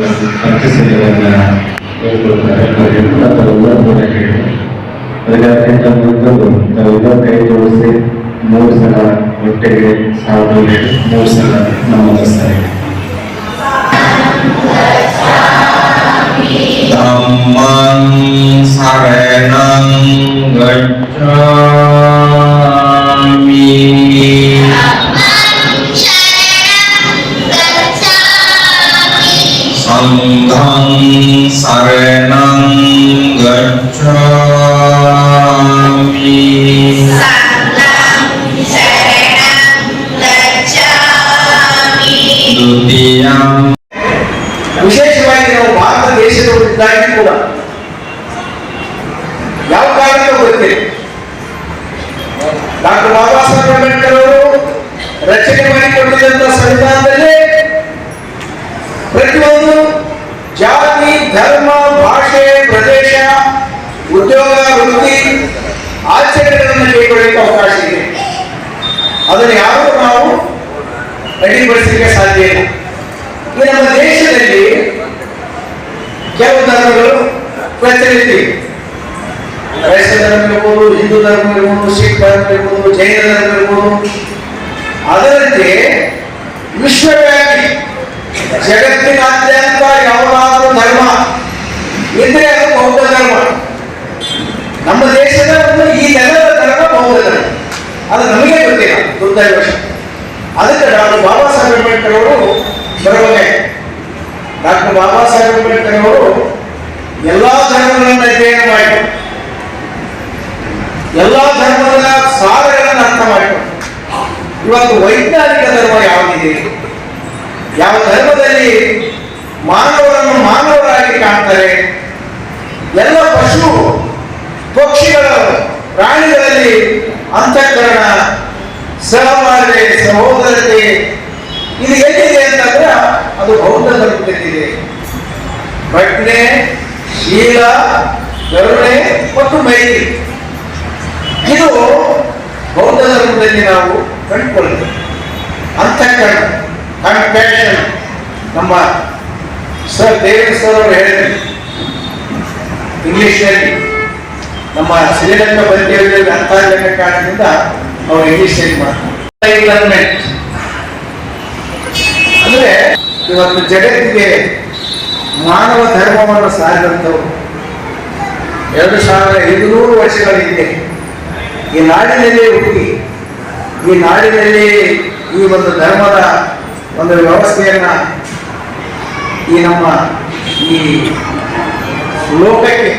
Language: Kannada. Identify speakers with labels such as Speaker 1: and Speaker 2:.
Speaker 1: ಅರ್ಪಿಸಿದ್ದನ್ನು ಹೇಳ್ಕೊಳ್ತಾರೆ ತಾವೆಲ್ಲರೂ ಹೇಳಿ ಅದಕ್ಕಾಗಿ ನಾವಿಬ್ಬರು ತಾವೆಲ್ಲ ಕೈ ಜೋಡಿಸಿ ಮೂರು ಸಲ ಹೊಟ್ಟೆಗೆ ಸಾಧು ಹೇಳಿ ಮೂರು ಸಲ ನಮಸ್ತಾರೆ
Speaker 2: Dhammang sarenang gacchami
Speaker 3: संघं
Speaker 2: शरणं गच्छामि द्वितीयं
Speaker 4: ವಿಶೇಷವಾಗಿ ನಾವು ಭಾರತ ದೇಶದವರಿದ್ದಾಗಿ ಕೂಡ ಯಾವ ಕಾರಣಕ್ಕೂ ಗೊತ್ತಿದೆ ಡಾಕ್ಟರ್ ಬಾಬಾ ಸಾಹೇಬ್ ಅಂಬೇಡ್ಕರ್ ಅವರು ರಚನೆ ಮಾಡಿಕೊಂಡಿದ್ದಂತಹ ಸಂವಿಧಾನದಲ್ಲಿ ಪ್ರತಿಯೊಂದು ಜಾತಿ ಧರ್ಮ ಭಾಷೆ ಪ್ರದೇಶ ಉದ್ಯೋಗ ವೃತ್ತಿ ಆಚರಣೆಗಳನ್ನು ಕೈಗೊಳ್ಳಲಿಕ್ಕೆ ಅವಕಾಶ ಇದೆ. ಅದನ್ನು ಯಾರು ನಾವು ಅಡಿಪಡಿಸಲಿಕ್ಕೆ ಸಾಧ್ಯ ಇಲ್ಲ. ಈ ನಮ್ಮ ದೇಶದಲ್ಲಿ ಕೆಲವು ಧರ್ಮಗಳು ಪ್ರಚಲಿತ ಕ್ರೈಸ್ತ ಧರ್ಮ ಇರ್ಬೋದು, ಹಿಂದೂ ಧರ್ಮ ಇರ್ಬೋದು, ಸಿಖ್ ಧರ್ಮ ಇರ್ಬೋದು, ಜೈನ ಧರ್ಮ ಇರ್ಬೋದು. ಅದರಂತೆ ವಿಶ್ವವ್ಯಾಪಿ ಜಗತ್ತಿನಾದ್ಯಂತ ಯಾವುದಾದ್ರೂ ಧರ್ಮ ನಿದ್ರೆ ಅದು ಬೌದ್ಧ ಧರ್ಮ. ನಮ್ಮ ದೇಶದ ಒಂದು ಈ ನೆಲದ ಧರ್ಮ ಬೌದ್ಧ ಧರ್ಮ ಅದು ನಮಗೆ ಗೊತ್ತಿಲ್ಲ ದುರ್ದೈವಶ ಅದಕ್ಕೆ ಡಾಕ್ಟರ್ ಬಾಬಾ ಸಾಹೇಬ್ ಅಂಬೇಡ್ಕರ್ ಅವರು ಬರವೇ ಡಾಕ್ಟರ್ ಬಾಬಾ ಸಾಹೇಬ್ ಅಂಬೇಡ್ಕರ್ ಅವರು ಎಲ್ಲಾ ಧರ್ಮಗಳನ್ನು ಅಧ್ಯಯನ ಮಾಡಿ ಎಲ್ಲಾ ಧರ್ಮಗಳ ಸಾರಗಳನ್ನು ಅರ್ಥ ಮಾಡಿಕೊಂಡು ಇವತ್ತು ವೈಜ್ಞಾನಿಕ ಧರ್ಮ ಯಾವುದಿದೆ? ಯಾವ ಧರ್ಮದಲ್ಲಿ ಎಲ್ಲ ಪಶು ಪಕ್ಷಿಗಳ ಪ್ರಾಣಿಗಳಲ್ಲಿ ಅಂತಃಕರಣ ಸಹಬಾಳ್ವೆ ಸಹೋದರತೆ ಇದು ಎಲ್ಲಿದೆ ಅಂತಂದ್ರೆ ಅದು ಬೌದ್ಧ ಧರ್ಮದಲ್ಲಿದೆ ಪ್ರಜ್ಞೆ ಶೀಲ ಕರುಣೆ ಮತ್ತು ಮೈತ್ರಿ ಇದು ಬೌದ್ಧ ಧರ್ಮದಲ್ಲಿ ನಾವು ಕಂಡುಕೊಳ್ಳುತ್ತೇವೆ. ಅಂತಃಕರಣ ಕಂಪ್ಯಾಷನ್ ನಮ್ಮ ಸರ್ ದೇವೇಶ್ವರವರು ಹೇಳಿದ್ರು ಇಂಗ್ಲಿಷ್ನಲ್ಲಿ ನಮ್ಮ ಶ್ರೀಲಂಕಾ ಅರ್ಥ ಅಂತಾರ್ಯ ಕಾರಣದಿಂದ ಅವರು ಇಂಗ್ಲಿಷ್ನಲ್ಲಿ ಮಾಡ್ತಾರೆ. ಅಂದ್ರೆ ಇವತ್ತು ಜಗತ್ತಿಗೆ ಮಾನವ ಧರ್ಮವನ್ನು ಸಾರಿದಂಥವ್ರು ಎರಡು ಸಾವಿರ ಐದುನೂರು ವರ್ಷಗಳ ಹಿಂದೆ ಈ ನಾಡಿನಲ್ಲಿ ಹುಟ್ಟಿ ಈ ನಾಡಿನಲ್ಲಿ ಈ ಒಂದು ಧರ್ಮದ ಒಂದು ವ್ಯವಸ್ಥೆಯನ್ನ ಈ ನಮ್ಮ ಈ লোক একে।